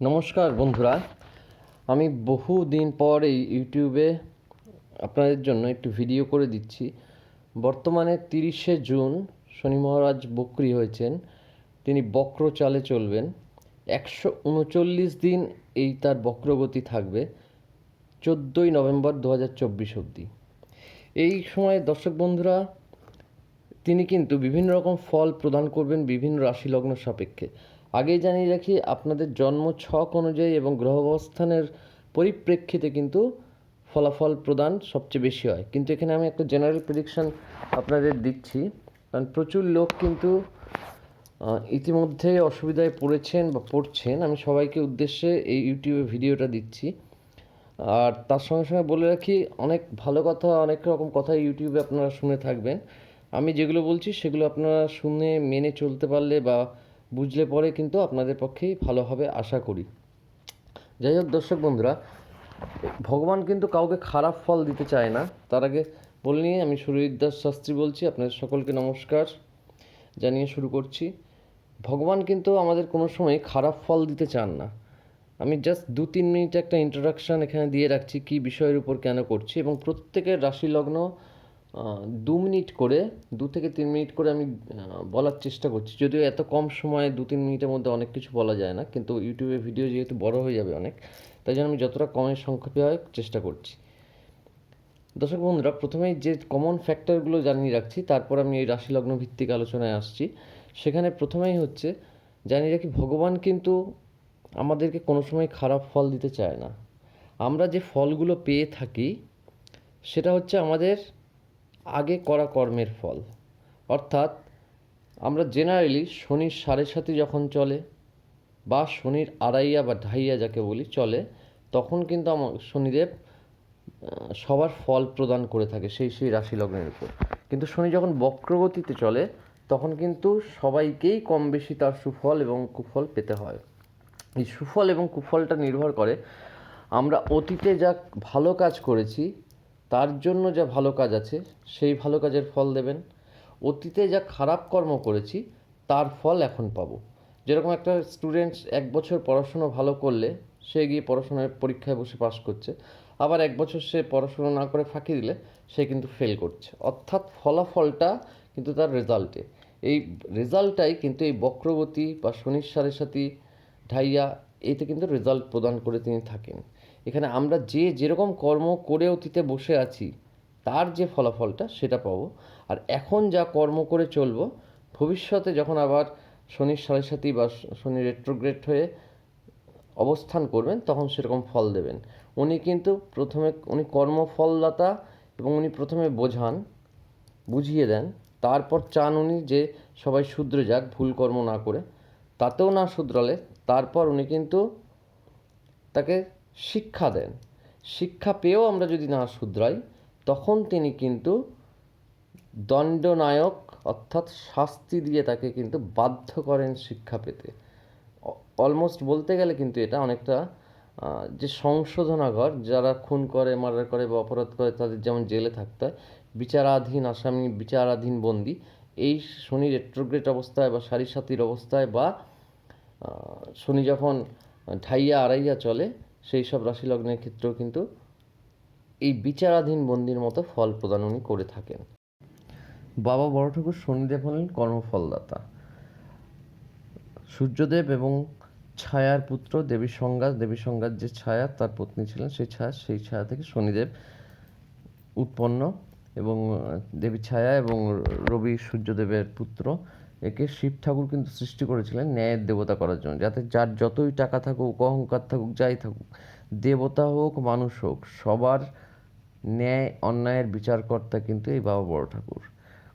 নমস্কার বন্ধুরা। আমি বহু দিন পর এই ইউটিউবে আপনাদের জন্য একটু ভিডিও করে দিচ্ছি। বর্তমানে তিরিশে জুন শনি মহারাজ বক্রি হয়েছেন। তিনি বক্র চালে চলবেন। একশো উনচল্লিশ দিন এই তার বক্রগতি থাকবে, চোদ্দোই নভেম্বর দু হাজার চব্বিশ অবধি। এই সময় দর্শক বন্ধুরা, তিনি কিন্তু বিভিন্ন রকম ফল প্রদান করবেন বিভিন্ন রাশি লগ্ন সাপেক্ষে। আগেই জানিয়ে রাখি, আপনাদের জন্ম ছক অনুযায়ী এবং গ্রহ অবস্থানের পরিপ্রেক্ষিতে কিন্তু ফলাফল প্রদান সবচেয়ে বেশি হয়। কিন্তু এখানে আমি একটা জেনারেল প্রেডিকশন আপনাদের দিচ্ছি। কারণ প্রচুর লোক কিন্তু ইতিমধ্যে অসুবিধায় পড়েছেন বা পড়ছেন। আমি সবাইকে উদ্দেশ্যে এই ইউটিউবে ভিডিওটা দিচ্ছি। আর তার সঙ্গে সঙ্গে বলে রাখি, অনেক ভালো কথা, অনেক রকম কথা ইউটিউবে আপনারা শুনে থাকবেন। আমি যেগুলো বলছি সেগুলো আপনারা শুনে, মেনে চলতে পারলে বা বুঝলে পরে কিন্তু আপনাদের পক্ষেই ভালো হবে, আশা করি। যাই হোক দর্শক বন্ধুরা, ভগবান কিন্তু কাউকে খারাপ ফল দিতে চায় না। তার আগে বলে নিয়ে আমি সুরজিৎ দাস শাস্ত্রী বলছি, আপনাদের সকলকে নমস্কার। জানিয়ে শুরু করছি, ভগবান কিন্তু আমাদের কোনো সময় খারাপ ফল দিতে চান না। আমি জাস্ট দু তিন মিনিট একটা ইন্ট্রোডাকশান এখানে দিয়ে রাখছি, কী বিষয়ের উপর কেন করছি, এবং প্রত্যেকের রাশি লগ্ন দু মিনিট করে, দু থেকে তিন মিনিট করে আমি বলার চেষ্টা করছি। যদিও এত কম সময়ে দু তিন মিনিটের মধ্যে অনেক কিছু বলা যায় না, কিন্তু ইউটিউবে ভিডিও যেহেতু বড় হয়ে যাবে অনেক, তাই জন্য আমি যতটা কমের সংক্ষেপে হয় চেষ্টা করছি। দর্শক বন্ধুরা, প্রথমেই যে কমন ফ্যাক্টরগুলো জানিয়ে রাখছি, তারপর আমি এই রাশি লগ্ন ভিত্তিক আলোচনায় আসছি। সেখানে প্রথমেই হচ্ছে, জানিয়ে রাখি ভগবান কিন্তু আমাদেরকে কোনো সময় খারাপ ফল দিতে চায় না। আমরা যে ফলগুলো পেয়ে থাকি, সেটা হচ্ছে আমাদের আগে করা কর্মের ফল। অর্থাৎ আমরা জেনারেলি শনির সাড়ে সাথে যখন চলে বা শনির আড়াইয়া বা ঢাইয়া যাকে বলি চলে, তখন কিন্তু আমার শনিদেব সবার ফল প্রদান করে থাকে সেই সেই রাশি লগ্নের উপর। কিন্তু শনি যখন বক্রগতিতে চলে, তখন কিন্তু সবাইকেই কম বেশি তার সুফল এবং কুফল পেতে হয়। এই সুফল এবং কুফলটা নির্ভর করে আমরা অতীতে যা ভালো কাজ করেছি তার জন্য যা ভালো কাজ আছে, সেই ভালো কাজের ফল দেবেন। অতীতে যা খারাপ কর্ম করেছি, তার ফল এখন পাবো। যেরকম একটা স্টুডেন্ট এক বছর পড়াশুনো ভালো করলে, সে গিয়ে পড়াশোনায় পরীক্ষায় বসে পাশ করছে। আবার এক বছর সে পড়াশোনা না করে ফাঁকি দিলে, সে কিন্তু ফেল করছে। অর্থাৎ ফলাফলটা কিন্তু তার রেজাল্টে এই রেজাল্টটাই কিন্তু এই বক্রবতী বা শনির সাড়ে সাথী ঢাইয়া, এতে কিন্তু রেজাল্ট প্রদান করে তিনি থাকেন। এখানে আমরা যে যেরকম কর্ম করে অতীতে বসে আছি, তার যে ফলাফলটা সেটা পাবো। আর এখন যা কর্ম করে চলবো, ভবিষ্যতে যখন আবার শনির সাড়ে সাথী বা শনি রেট্রোগ্রেড হয়ে অবস্থান করবেন, তখন সেরকম ফল দেবেন। উনি কিন্তু প্রথমে, উনি কর্মফলদাতা এবং উনি প্রথমে বোঝান, বুঝিয়ে দেন, তারপর চান উনি যে সবাই শুধরে যাক, ভুল কর্ম না করে। তাতেও না শুধরালে, তারপর উনি কিন্তু তাকে শিক্ষা দেন। শিক্ষা পেয়েও আমরা যদি না শুধরাই, তখন তিনি কিন্তু দণ্ডনায়ক অর্থাৎ শাস্তি দিয়ে তাকে কিন্তু বাধ্য করেন শিক্ষা পেতে। অলমোস্ট বলতে গেলে কিন্তু এটা অনেকটা যে সংশোধনাগার যারা খুন করে, মার্ডার করে বা অপরাধ করে, তাদের যেমন জেলে থাকতে হয়, বিচারাধীন আসামি, বিচারাধীন বন্দি, এই শনি রেট্রোগ্রেট অবস্থায় বা সারি সাতির অবস্থায় বা শনি যখন ঢাইয়া আড়াইয়া চলে সেই সব রাশি লগ্নের ক্ষেত্রেও কিন্তু এই বিচারাধীন বন্দির মতো ফল প্রদান উনি করে থাকেন। বাবা বড় ঠাকুর শনিদেব হলেন কর্মফলদাতা। সূর্যদেব এবং ছায়ার পুত্র দেবী সংজ্ঞা, দেবী সংজ্ঞার যে ছায়া, তার পত্নী ছিলেন সেই ছায়া সেই ছায়া থেকে শনিদেব উৎপন্ন এবং দেবী ছায়া এবং রবি সূর্যদেবের পুত্র একে শিব ঠাকুর কিন্তু সৃষ্টি করেছিলেন ন্যায়ের দেবতা করার জন্য। যাতে যার যতই টাকা থাকুক, অহংকার থাকুক, যাই থাকুক, দেবতা হোক, মানুষ হোক, সবার ন্যায় অন্যায়ের বিচারকর্তা কিন্তু এই বাবা বড় ঠাকুর।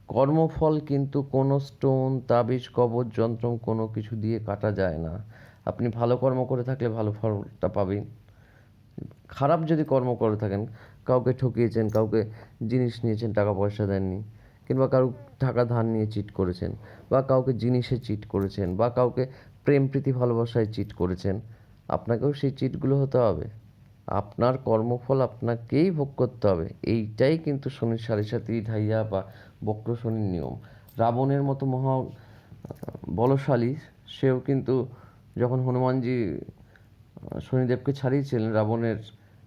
কর্মফল কিন্তু কোনো স্টোন তাবিজ কবজ যন্ত্র, কোনো কিছু দিয়ে কাটা যায় না। আপনি ভালো কর্ম করে থাকলে ভালো ফলটা পাবেন। খারাপ যদি কর্ম করে থাকেন, কাউকে ঠকিয়েছেন, কাউকে জিনিস নিয়েছেন, টাকা পয়সা দেননি কিংবা কারও টাকা ধার নিয়ে চিট করেছেন, বা কাউকে জিনিসে চিট করেছেন, বা কাউকে প্রেম, প্রীতি, ভালোবাসায় চিট করেছেন, আপনাকেও সেই চিটগুলো হতে হবে। আপনার কর্মফল আপনাকেই ভোগ করতে হবে। এইটাই কিন্তু শনির সাড়ে সাথী ঢাইয়া বা বক্র শনির নিয়ম। রাবণের মতো মহা বলশালী, সেও কিন্তু যখন হনুমানজি শনিদেবকে ছাড়িয়েছিলেন রাবণের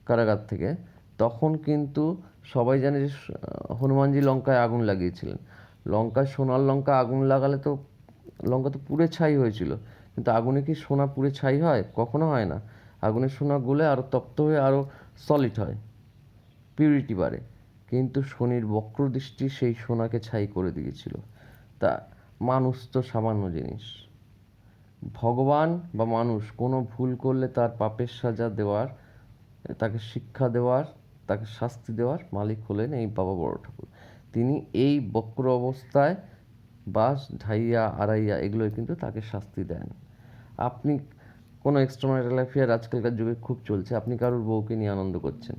কারাগার থেকে, তখন কিন্তু সবাই জানে যে হনুমানজি লঙ্কায় আগুন লাগিয়েছিলেন। লঙ্কায় সোনার লঙ্কা আগুন লাগালে তো লঙ্কা তো পুড়ে ছাই হয়েছিল। কিন্তু আগুনে কি সোনা পুড়ে ছাই হয়? কখনো হয় না। আগুনের সোনা গলে আরও তপ্ত হয়ে আরও সলিড হয় পিউরিটি বাড়ে। কিন্তু শনির বক্র দৃষ্টি সেই সোনাকে ছাই করে দিয়েছিল। তা মানুষ তো সামান্য জিনিস। ভগবান বা মানুষ কোনো ভুল করলে তার পাপের সাজা দেওয়ার, তাকে শিক্ষা দেওয়ার তাকে শাস্তি দেওয়ার মালিক হলেন এই বাবা বড় ঠাকুর। তিনি এই বক্র অবস্থায় বাস ঢাইয়া, আড়াইয়া এগুলোই কিন্তু তাকে শাস্তি দেন। আপনি কোনো এক্সট্রামাইটাল অ্যাফেয়ার আজকালকার যুগে খুব চলছে। আপনি কারোর বউকে নিয়ে আনন্দ করছেন?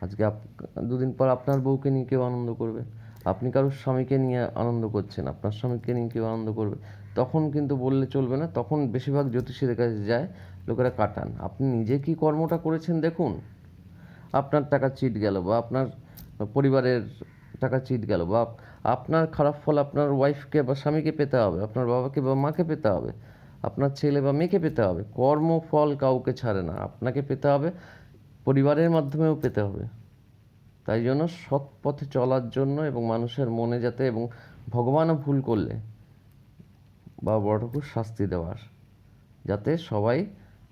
আজকে আপ, দুদিন পর আপনার বউকে নিয়ে কেউ আনন্দ করবে? আপনি কারোর স্বামীকে নিয়ে আনন্দ করছেন? আপনার স্বামীকে নিয়ে কেউ আনন্দ করবে? তখন কিন্তু বললে চলবে না, তখন বেশিরভাগ জ্যোতিষীদের কাছে যায়, লোকেরা কাটান। আপনি নিজে কি কর্মটা করেছেন দেখুন। আপনার টাকা চিট গেল বা আপনার পরিবারের টাকা চিট গেল বা আপনার খারাপ ফল আপনার ওয়াইফকে বা স্বামীকে পেতে হবে, আপনার বাবাকে বা মাকে পেতে হবে, আপনার ছেলে বা মেয়েকে পেতে হবে কর্মফল কাউকে ছাড়ে না, আপনাকে পেতে হবে, পরিবারের মাধ্যমেও পেতে হবে। তাই জন্য সৎ পথে চলার জন্য এবং মানুষের মনে যাতে এবং ভগবানও ভুল করলে বা বড় শাস্তি দেওয়ার, যাতে সবাই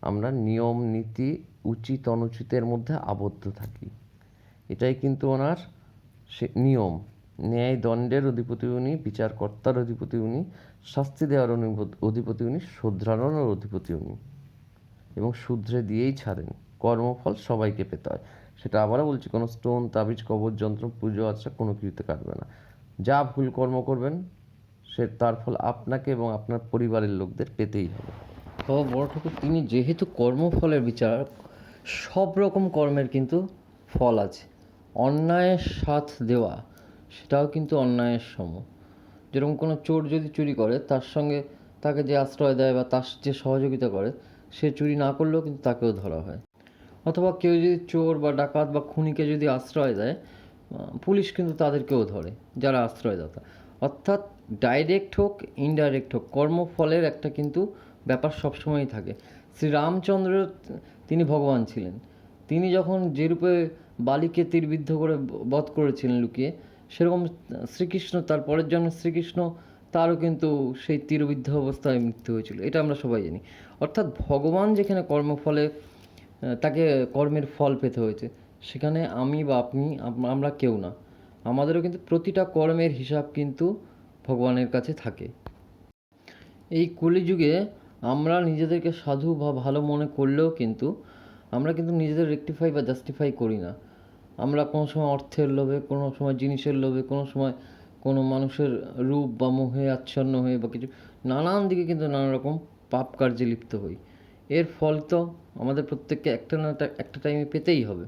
আমরা নিয়ম, নীতি উচিত অনুচিতের মধ্যে আবদ্ধ থাকি। এটাই কিন্তু ওনার সে নিয়ম। ন্যায় দণ্ডের অধিপতি উনি, বিচারকর্তার অধিপতি উনি, শাস্তি দেওয়ার অধিপতি উনি, শুধরানোর অধিপতি উনি। এবং শুধরে দিয়েই ছাড়েন। কর্মফল সবাইকে পেতে হয়। সেটা আবারও বলছি, কোনো স্টোন, তাবিজ কবর যন্ত্র, পুজো আচ্ছা কোনো কিছুতে কাটবে না। যা ভুল কর্ম করবেন, সে তার ফল আপনাকে এবং আপনার পরিবারের লোকদের পেতেই হবে। তো বড় ঠাকুর, তিনি যেহেতু কর্মফলের বিচার সব রকম কর্মের কিন্তু ফল আছে। অন্যায়ের সাথ দেওয়া, সেটাও কিন্তু অন্যায়ের সম। যেরকম কোনো চোর যদি চুরি করে, তার সঙ্গে তাকে যে আশ্রয় দেয় বা তার যে সহযোগিতা করে, সে চুরি না করলেও কিন্তু তাকেও ধরা হয়। অথবা কেউ যদি চোর বা ডাকাত বা খুনিকে যদি আশ্রয় দেয় পুলিশ কিন্তু তাদেরকেও ধরে, যারা আশ্রয়দাতা। অর্থাৎ ডাইরেক্ট হোক, ইনডাইরেক্ট হোক, কর্মফলের একটা কিন্তু ব্যাপার সবসময়ই থাকে। শ্রীরামচন্দ্র তিনি ভগবান ছিলেন। তিনি যখন যে রূপে বালিকে তীরবিদ্ধ করে বধ করেছিলেন লুকিয়ে, সেরকম শ্রীকৃষ্ণ, তার পরের জন্মে শ্রীকৃষ্ণ, তারও কিন্তু সেই তীরবিদ্ধ অবস্থায় মৃত্যু হয়েছিল। এটা আমরা সবাই জানি। অর্থাৎ ভগবান যেখানে কর্মফলে তাকে কর্মের ফল পেতে হয়েছে, সেখানে আমি বা আপনি আমরা কেউ না। আমাদেরও কিন্তু প্রতিটা কর্মের হিসাব কিন্তু ভগবানের কাছে থাকে। এই কলিযুগে আমরা নিজেদেরকে সাধু বা ভালো মনে করলেও কিন্তু আমরা কিন্তু নিজেদের রেকটিফাই বা জাস্টিফাই করি না। আমরা কোনো সময় অর্থের লোভে, কোনো সময় জিনিসের লোভে, কোনো সময় কোনো মানুষের রূপ বা মোহে আচ্ছন্ন হয়ে বা কিছু, নানান দিকে কিন্তু নানা রকম পাপ কার্যে লিপ্ত হই। এর ফল তো আমাদের প্রত্যেককে একটা না একটা- টাইমে পেতেই হবে।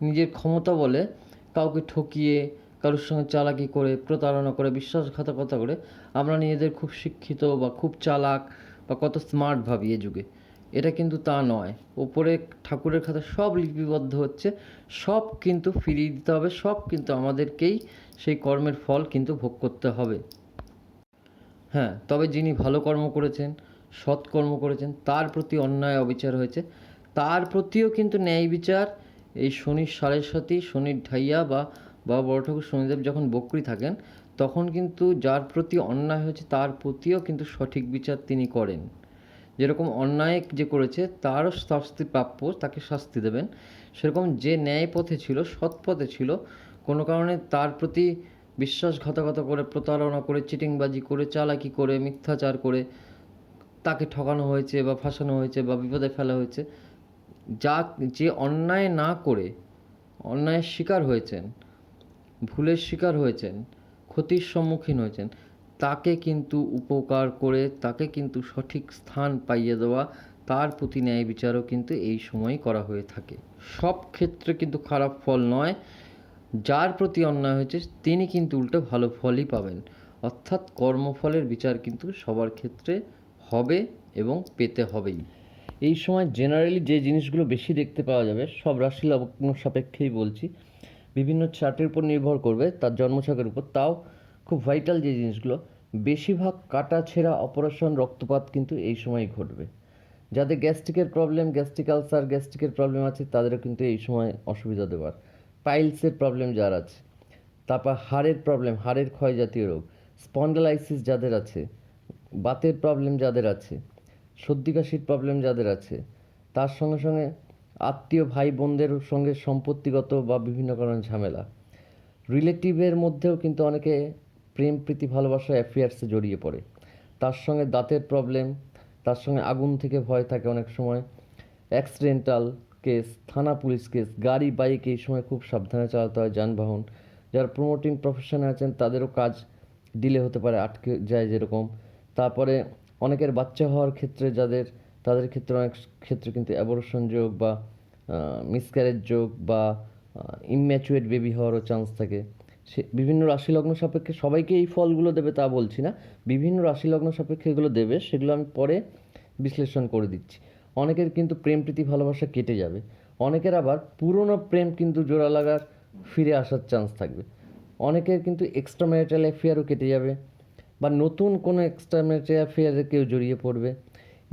নিজের ক্ষমতা বলে কাউকে ঠকিয়ে কারোর সঙ্গে চালাকি করে, প্রতারণা করে, বিশ্বাসঘাতকতা করে আমরা নিজেদের খুব শিক্ষিত বা খুব চালাক বা কত স্মার্ট ভাবি এ যুগে। এটা কিন্তু তা নয়। ওপরে ঠাকুরের খাতা সব লিপিবদ্ধ হচ্ছে, সব কিন্তু ফিরিয়ে দিতে হবে, সব কিন্তু আমাদেরকেই সেই কর্মের ফল কিন্তু ভোগ করতে হবে। হ্যাঁ তবে যিনি ভালো কর্ম করেছেন, সৎ কর্ম করেছেন, তার প্রতি অন্যায় অবিচার হয়েছে। তার প্রতিও কিন্তু ন্যায় বিচার। এই শনির সাড়ে সাথী শনির ঢাইয়া বা বা বড় ঠাকুর শনিদেব যখন বকরি থাকেন, তখন কিন্তু যার প্রতি অন্যায় হয়েছে তার প্রতিও কিন্তু সঠিক বিচার তিনি করেন। যেরকম অন্যায় যে করেছে তারও শাস্তি প্রাপ্য, তাকে শাস্তি দেবেন। সেরকম যে ন্যায় পথে ছিল সৎ পথে ছিল, কোনো কারণে তার প্রতি বিশ্বাসঘাতকতা করে, প্রতারণা করে, চিটিংবাজি করে, চালাকি করে, মিথ্যাচার করে তাকে ঠকানো হয়েছে বা ফাঁসানো হয়েছে বা বিপদে ফেলা হয়েছে, যা যে অন্যায় না করে, অন্যায়ের শিকার হয়েছেন ভুলের শিকার হয়েছেন, ক্ষতির সম্মুখীন হয়েছেন, তাকে কিন্তু উপকার করে, তাকে কিন্তু সঠিক স্থান পাইয়ে দেওয়া, তার প্রতি ন্যায় বিচারও কিন্তু এই সময়ই করা হয়ে থাকে। সব ক্ষেত্রে কিন্তু খারাপ ফল নয়, যার প্রতি অন্যায় হয়েছে, তিনি কিন্তু উল্টো ভালো ফলই পাবেন। অর্থাৎ কর্মফলের বিচার কিন্তু সবার ক্ষেত্রে হবে এবং পেতে হবেই। এই সময় জেনারেলি যে জিনিসগুলো বেশি দেখতে পাওয়া যাবে, সব রাশি লগ্ন সাপেক্ষেই বলছি। বিভিন্ন চার্টের উপর নির্ভর করবে, তার জন্মছকের উপর। তাও খুব ভাইটাল যে জিনিসগুলো, বেশিরভাগ কাটা ছেঁড়া অপারেশন রক্তপাত কিন্তু এই সময় ঘটবে। যাদের গ্যাস্ট্রিকের প্রবলেম গ্যাস্ট্রিক আলসার গ্যাস্ট্রিকের প্রবলেম আছে, তাদেরও কিন্তু এই সময় অসুবিধা দেওয়ার। পাইলসের প্রবলেম যার আছে, তারপর হাড়ের প্রবলেম হাড়ের ক্ষয় জাতীয় রোগ স্পন্ডালাইসিস যাদের আছে, বাতের প্রবলেম যাদের আছে, সর্দি কাশির প্রবলেম যাদের আছে, তার সঙ্গে সঙ্গে আত্মীয় ভাই বোনদের সঙ্গে সম্পত্তিগত বা বিভিন্ন কারণে ঝামেলা। রিলেটিভের মধ্যেও কিন্তু অনেকে প্রেম, প্রীতি, ভালোবাসা অ্যাফেয়ার্সে জড়িয়ে পড়ে। তার সঙ্গে দাঁতের প্রবলেম তার সঙ্গে আগুন থেকে ভয় থাকে অনেক সময়। অ্যাক্সিডেন্টাল কেস থানা পুলিশ কেস গাড়ি বাইক এই সময় খুব সাবধানে চালাতে হয় যানবাহন। যারা প্রমোটিং প্রফেশনে আছেন, তাদেরও কাজ ডিলে হতে পারে, আটকে যায় যেরকম। তারপরে অনেকের বাচ্চা হওয়ার ক্ষেত্রে যাদের তাদের ক্ষেত্রে অনেক ক্ষেত্রে কিন্তু অ্যাবর্শন যোগ বা মিসক্যারেজ যোগ বা ইম্যাচুয়েট বেবি হওয়ারও চান্স থাকে। সে, বিভিন্ন রাশি লগ্ন সাপেক্ষে সবাইকে এই ফলগুলো দেবে তা বলছি না। বিভিন্ন রাশি লগ্ন সাপেক্ষে এগুলো দেবে, সেগুলো আমি পরে বিশ্লেষণ করে দিচ্ছি। অনেকের কিন্তু প্রেম প্রীতি ভালোবাসা কেটে যাবে। অনেকের আবার পুরনো প্রেম কিন্তু জোড়া লাগার ফিরে আসার চান্স থাকবে। অনেকের কিন্তু এক্সট্রা ম্যারিটাল অ্যাফেয়ারও কেটে যাবে বা নতুন কোনো এক্সট্রা ম্যারিটাল অ্যাফেয়ারে কেউ জড়িয়ে পড়বে।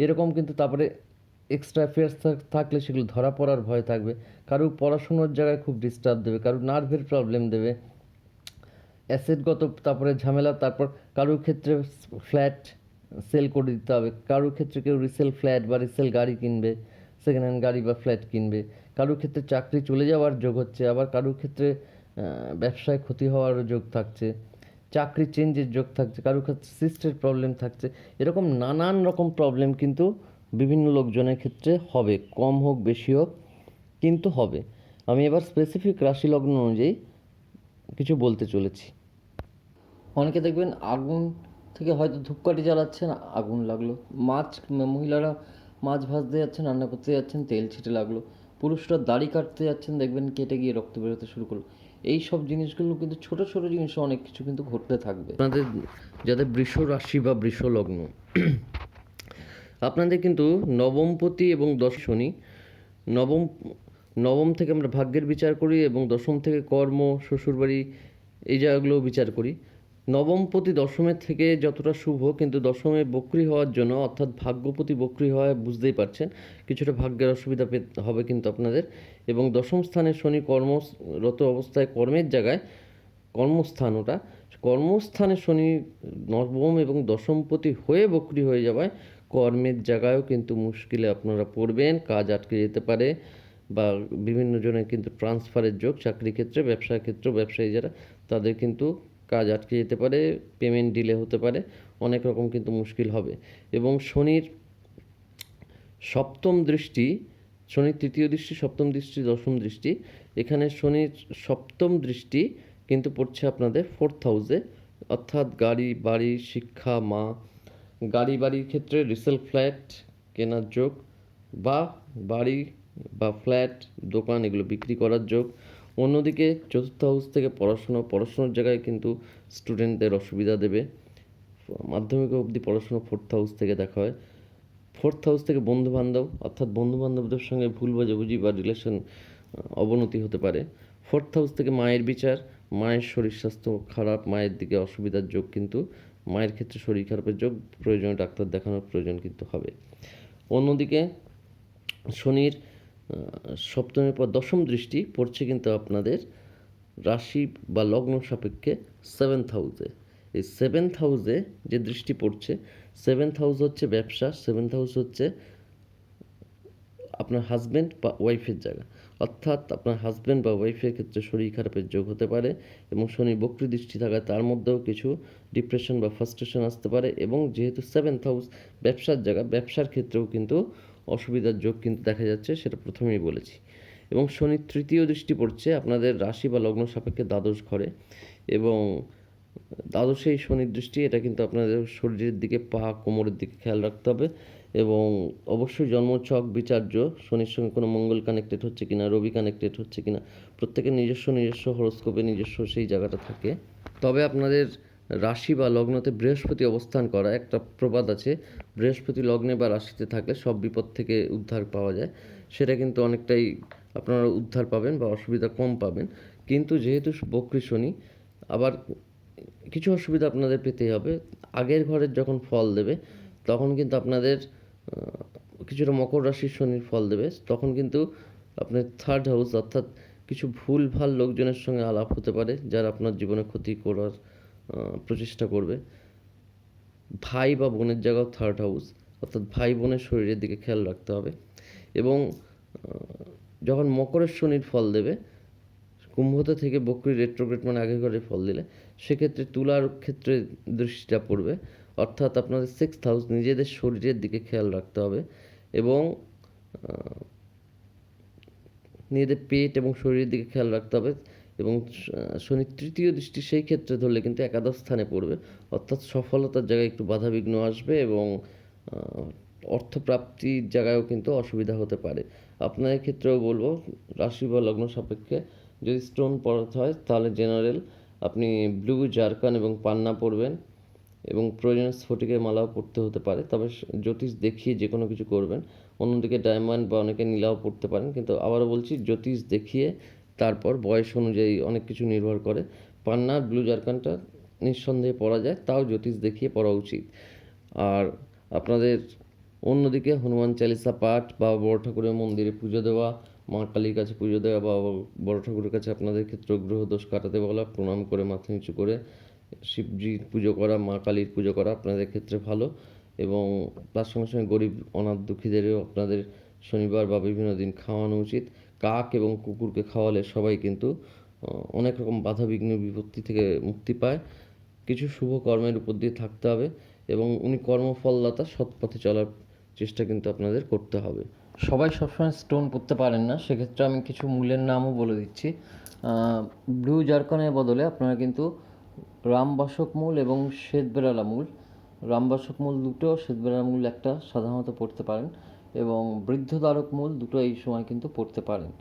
এরকম কিন্তু তারপরে এক্সট্রা অ্যাফেয়ার্স থাকলে সেগুলো ধরা পড়ার ভয় থাকবে। কারও পড়াশুনোর জায়গায় খুব ডিস্টার্ব দেবে কারও নার্ভের প্রবলেম দেবে। অ্যাসেটগত তারপরে ঝামেলা, তারপর কারোর ক্ষেত্রে ফ্ল্যাট সেল করে দিতে হবে। কারোর ক্ষেত্রে কেউ রিসেল ফ্ল্যাট বা রিসেল গাড়ি কিনবে সেকেন্ড হ্যান্ড গাড়ি বা ফ্ল্যাট কিনবে। কারোর ক্ষেত্রে চাকরি চলে যাওয়ার যোগ হচ্ছে, আবার কারোর ক্ষেত্রে ব্যবসায় ক্ষতি হওয়ারও যোগ থাকছে। চাকরি চেঞ্জের যোগ থাকছে, কারোর ক্ষেত্রে সিস্টের প্রবলেম থাকছে, এরকম নানান রকম প্রবলেম কিন্তু বিভিন্ন লোকজনের ক্ষেত্রে হবে, কম হোক, বেশি হোক, কিন্তু হবে। আমি এবার স্পেসিফিক রাশি লগ্ন অনুযায়ী কিছু বলতে চলেছি। অনেকে দেখবেন আগুন থেকে হয়তো ধূপকাঠি জ্বালাচ্ছেন, আগুন লাগল। মাছ, মহিলারা মাছ ভাজতে যাচ্ছেন, রান্না করতে যাচ্ছেন, তেল ছিটে লাগল। পুরুষরা দাড়ি কাটতে যাচ্ছেন, দেখবেন কেটে গিয়ে রক্ত বেরোতে শুরু করল। এই সব জিনিসগুলো কিন্তু ছোট ছোট জিনিস অনেক কিছু কিন্তু ঘটতে থাকবে। আপনাদের যাদের বৃষ রাশি বা বৃষ লগ্ন, আপনাদের কিন্তু নবমপতি এবং দশ শনি, নবম নবম থেকে আমরা ভাগ্যের বিচার করি এবং দশম থেকে কর্ম, শ্বশুরবাড়ি, এই জায়গাগুলোও বিচার করি। নবমপতি দশমের থেকে যতটা শুভ, কিন্তু দশমে বক্রি হওয়ার জন্য, অর্থাৎ ভাগ্যপতি বক্রি হওয়ায় বুঝতেই পারছেন, কিছুটা ভাগ্যের অসুবিধা হবে কিন্তু আপনাদের। এবং দশম স্থানে শনি কর্মরত অবস্থায় কর্মের জায়গায় কর্মস্থান ওটা, কর্মস্থানে শনি নবম এবং দশমপতি হয়ে বক্রি হয়ে যাওয়ায় কর্মের জায়গায়ও কিন্তু মুশকিলে আপনারা পড়বেন, কাজ আটকে যেতে পারে, বা বিভিন্ন জনের কিন্তু ট্রান্সফারের যোগ, চাকরি ক্ষেত্রে ব্যবসা ক্ষেত্রে ব্যবসায়ী যারা, তাদের কিন্তু কাজ আটকে যেতে পারে পেমেন্ট ডিলে হতে পারে, অনেক রকম কিন্তু মুশকিল হবে। এবং শনির সপ্তম দৃষ্টি, শনির তৃতীয় দৃষ্টি, সপ্তম দৃষ্টি, দশম দৃষ্টি, এখানে শনির সপ্তম দৃষ্টি কিন্তু পড়ছে আপনাদের ফোর্থ হাউসে অর্থাৎ গাড়ি, বাড়ি, শিক্ষা, মা, গাড়ি, বাড়ির ক্ষেত্রে রিসেল ফ্ল্যাট কেনার যোগ বা বাড়ি বা ফ্ল্যাট দোকান এগুলো বিক্রি করার যোগ। অন্যদিকে চতুর্থ হাউস থেকে পড়াশুনো, পড়াশুনোর জায়গায় কিন্তু স্টুডেন্টদের অসুবিধা দেবে। মাধ্যমিক অবধি পড়াশুনো ফোর্থ হাউস থেকে দেখা হয়। ফোর্থ হাউস থেকে বন্ধু বান্ধব অর্থাৎ বন্ধু বান্ধবদের সঙ্গে ভুল বোঝাবুঝি বা রিলেশন অবনতি হতে পারে। ফোর্থ হাউস থেকে মায়ের বিচার, মায়ের শরীর স্বাস্থ্য খারাপ, মায়ের দিকে অসুবিধার যোগ কিন্তু, মায়ের ক্ষেত্রে শরীর খারাপের যোগ প্রয়োজনে ডাক্তার দেখানোর প্রয়োজন কিন্তু হবে। অন্যদিকে শনির সপ্তমের পর দশম দৃষ্টি পড়ছে কিন্তু আপনাদের রাশি বা লগ্ন সাপেক্ষে সেভেন্থ হাউসে এই সেভেন্থ হাউসে যে দৃষ্টি পড়ছে সেভেন্থ হাউস হচ্ছে ব্যবসা সেভেন্থ হাউস হচ্ছে আপনার হাজব্যান্ড বা ওয়াইফের জায়গা। অর্থাৎ আপনার হাজব্যান্ড বা ওয়াইফের ক্ষেত্রে শরীর খারাপের যোগ হতে পারে এবং শনি বক্রি দৃষ্টি থাকায় তার মধ্যেও কিছু ডিপ্রেশন বা ফার্স্ট্রেশন আসতে পারে এবং যেহেতু সেভেন্থ হাউস ব্যবসার জায়গা, ব্যবসার ক্ষেত্রেও কিন্তু অসুবিধার যোগ কিন্তু দেখা যাচ্ছে, সেটা প্রথমেই বলেছি। এবং শনির তৃতীয় দৃষ্টি পড়ছে আপনাদের রাশি বা লগ্ন সাপেক্ষে দ্বাদশ ঘরে। এবং দ্বাদশে এই শনির দৃষ্টি, এটা কিন্তু আপনাদের শরীরের দিকে পা, কোমরের দিকে খেয়াল রাখতে হবে। এবং অবশ্যই জন্মছক, বিচার্য, শনির সঙ্গে কোনো মঙ্গল কানেক্টেড হচ্ছে কিনা, রবি কানেক্টেড হচ্ছে কিনা, প্রত্যেকের নিজস্ব নিজস্ব হরস্কোপে নিজস্ব সেই জায়গাটা থাকে। তবে আপনাদের রাশি বা লগ্নতে বৃহস্পতি অবস্থান করা একটা প্রবাদ আছে। বৃহস্পতি লগ্নে বা রাশিতে থাকলে সব বিপদ থেকে উদ্ধার পাওয়া যায়। সেটা কিন্তু অনেকটাই আপনারা উদ্ধার পাবেন বা অসুবিধা কম পাবেন। কিন্তু যেহেতু বক্রী শনি, আবার কিছু অসুবিধা আপনাদের পেতেই হবে। আগের ঘরের যখন ফল দেবে, তখন কিন্তু আপনাদের কিছুটা মকর রাশির শনির ফল দেবে। তখন কিন্তু আপনার থার্ড হাউস অর্থাৎ কিছু ভুল ভালো লোকজনের সঙ্গে আলাপ হতে পারে, যারা আপনার জীবনে ক্ষতি করার প্রচেষ্টা করবে। ভাই বা বোনের জায়গাও থার্ড হাউস অর্থাৎ ভাই বোনের শরীরের দিকে খেয়াল রাখতে হবে এবং যখন মকরের শনির ফল দেবে, কুম্ভতে থেকে বকরি রেট্রোগ্রেড মানে আগের ঘরে ফল দিলে, সেক্ষেত্রে তুলার ক্ষেত্রে দৃষ্টিটা পড়বে। অর্থাৎ আপনাদের সিক্স হাউস নিজেদের শরীরের দিকে খেয়াল রাখতে হবে এবং নিজেদের পেট এবং শরীরের দিকে খেয়াল রাখতে হবে। এবং শনির তৃতীয় দৃষ্টি সেই ক্ষেত্রে ধরলে কিন্তু একাদশ স্থানে পড়বে। অর্থাৎ সফলতার জায়গায় একটু বাধাবিঘ্ন আসবে এবং অর্থপ্রাপ্তির জায়গায়ও কিন্তু অসুবিধা হতে পারে। আপনাদের ক্ষেত্রেও বলব, রাশি বা লগ্ন সাপেক্ষে যদি স্টোন পড়াতে হয়, তাহলে জেনারেল আপনি ব্লু, জারকান এবং পান্না পরবেন এবং প্রয়োজনে স্ফটিকের মালাও পরতে হতে পারে। তবে জ্যোতিষ দেখিয়ে যে কোনো কিছু করবেন। অন্যদিকে ডায়মন্ড বা অনেকে নীলাও পড়তে পারেন। কিন্তু আবারও বলছি, জ্যোতিষ দেখিয়ে তারপর বয়স অনুযায়ী অনেক কিছু নির্ভর করে। পান্নার ব্লু জারকানটা নিঃসন্দেহে পরা যায়, তাও জ্যোতিষ দেখিয়ে পড়া উচিত। আর আপনাদের অন্যদিকে হনুমান চালিসা পাঠ বা বড় ঠাকুরের মন্দিরে পুজো দেওয়া, মা কালীর কাছে পুজো দেওয়া বা বড় ঠাকুরের কাছে আপনাদের ক্ষেত্রে গ্রহ দোষ কাটাতে বলা, প্রণাম করে মাথা নিচু করে শিবজির পুজো করা, মা কালীর পুজো করা আপনাদের ক্ষেত্রে ভালো। এবং তার সঙ্গে সঙ্গে গরিব, অনাথ দুঃখীদেরও আপনাদের শনিবার বা বিভিন্ন দিন খাওয়ানো উচিত। কাক এবং কুকুরকে খাওয়ালে সবাই কিন্তু অনেক রকম বাধা বিঘ্ন বিপত্তি থেকে মুক্তি পায়। কিছু শুভ কর্মের উপর দিয়ে থাকতে হবে এবং উনি কর্মফলদাতা সৎ পথে চলার চেষ্টা কিন্তু আপনাদের করতে হবে। সবাই সবসময় স্টোন পড়তে পারেন না, সেক্ষেত্রে আমি কিছু মূলের নামও বলে দিচ্ছি। ব্লু জারকনের বদলে আপনারা কিন্তু রামবাসক মূল এবং শ্বেতবেরালা মূল। রামবাসক মূল দুটো শ্বেতবেরালা মূল একটা সাধারণত পড়তে পারেন। এবং বৃদ্ধদ্বারক মূল দুটো এই সময় কিন্তু পড়তে পারেন।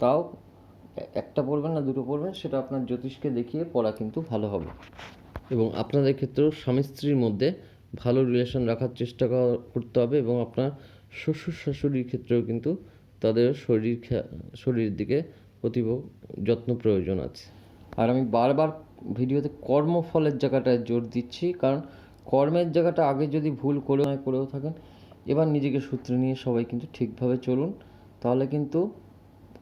তাও একটা পড়বেন না, দুটো পড়বেন, সেটা আপনার জ্যোতিষকে দেখিয়ে পড়া কিন্তু ভালো হবে। এবং আপনাদের ক্ষেত্রেও স্বামী স্ত্রীর মধ্যে ভালো রিলেশন রাখার চেষ্টা করতে হবে এবং আপনার শ্বশুর শাশুড়ির ক্ষেত্রেও কিন্তু তাদের শরীর শরীরের দিকে অতীব যত্ন প্রয়োজন আছে। আর আমি বারবার ভিডিওতে কর্মফলের জায়গাটায় জোর দিচ্ছি, কারণ কর্মের জায়গাটা আগে যদি ভুল করে করেও থাকেন এবার নিজেকে সূত্রে নিয়ে সবাই কিন্তু ঠিকভাবে চলুন, তাহলে কিন্তু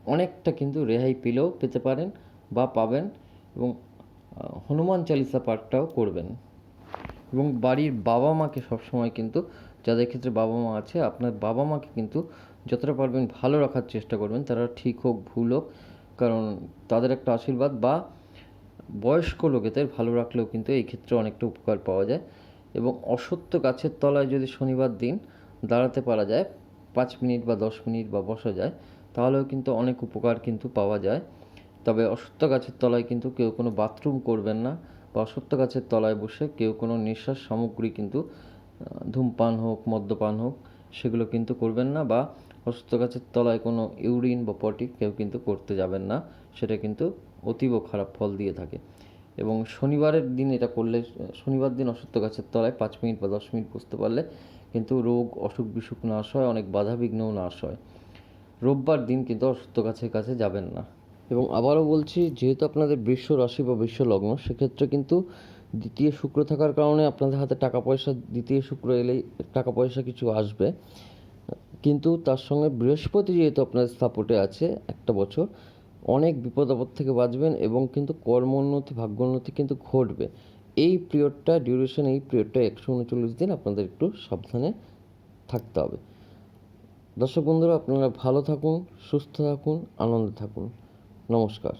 অনেকটা কিন্তু রেহাই পেলেও পেতে পারেন বা পাবেন এবং হনুমান চালিসা পাঠটাও করবেন। এবং বাড়ির বাবা মাকে সবসময় কিন্তু, যাদের ক্ষেত্রে বাবা মা আছে, আপনার বাবা মাকে কিন্তু যতটা পারবেন ভালো রাখার চেষ্টা করবেন, তারা ঠিক হোক, ভুল হোক, কারণ তাদের একটা আশীর্বাদ বা বয়স্ক লোকেদের ভালো রাখলেও কিন্তু এই ক্ষেত্রে অনেকটা উপকার পাওয়া যায়। এবং অসত্য গাছের তলায় যদি শনিবার দিন দাঁড়াতে পারা যায়, পাঁচ মিনিট বা দশ মিনিট বা বসা যায়, তাহলেও কিন্তু অনেক উপকার কিন্তু পাওয়া যায়। তবে অসত্য গাছের তলায় কিন্তু কেউ কোনো বাথরুম করবেন না বা অসত্য গাছের তলায় বসে কেউ কোনো নিঃশ্বাস সামগ্রী কিন্তু ধূমপান হোক, মদ্যপান হোক, সেগুলো কিন্তু করবেন না বা অসত্য গাছের তলায় কোনো ইউরিন বা পটি কেউ কিন্তু করতে যাবেন না, সেটা কিন্তু অতীব খারাপ ফল দিয়ে থাকে। এবং শনিবারের দিন এটা করলে, শনিবার দিন অসত্য গাছের তলায় পাঁচ মিনিট বা দশ মিনিট বসতে পারলে কিন্তু রোগ, অসুখ, বিসুখ নাশ হয়, অনেক বাধা বিঘ্নও নাশ হয়। রোববার দিন কিন্তু অসুস্থ গাছের কাছে যাবেন না। এবং আবারও বলছি, যেহেতু আপনাদের বৃষ রাশি বা বৃষ লগ্ন, সেক্ষেত্রে কিন্তু দ্বিতীয় শুক্র থাকার কারণে আপনাদের হাতে টাকা পয়সা, দ্বিতীয় শুক্র এলেই টাকা পয়সা কিছু আসবে। কিন্তু তার সঙ্গে বৃহস্পতি যেহেতু আপনাদের সাপোর্টে আছে একটা বছর, অনেক বিপদ আপদ থেকে বাঁচবেন এবং কিন্তু কর্মোন্নতি, ভাগ্যোন্নতি কিন্তু ঘটবে। এই পিরিয়ডটা ডিউরেশন এই পিরিয়ডটা একশো উনচল্লিশ দিন আপনাদের একটু সাবধানে থাকতে হবে। দর্শক বন্ধুরা, আপনারা ভালো থাকুন, সুস্থ থাকুন, আনন্দে থাকুন। নমস্কার।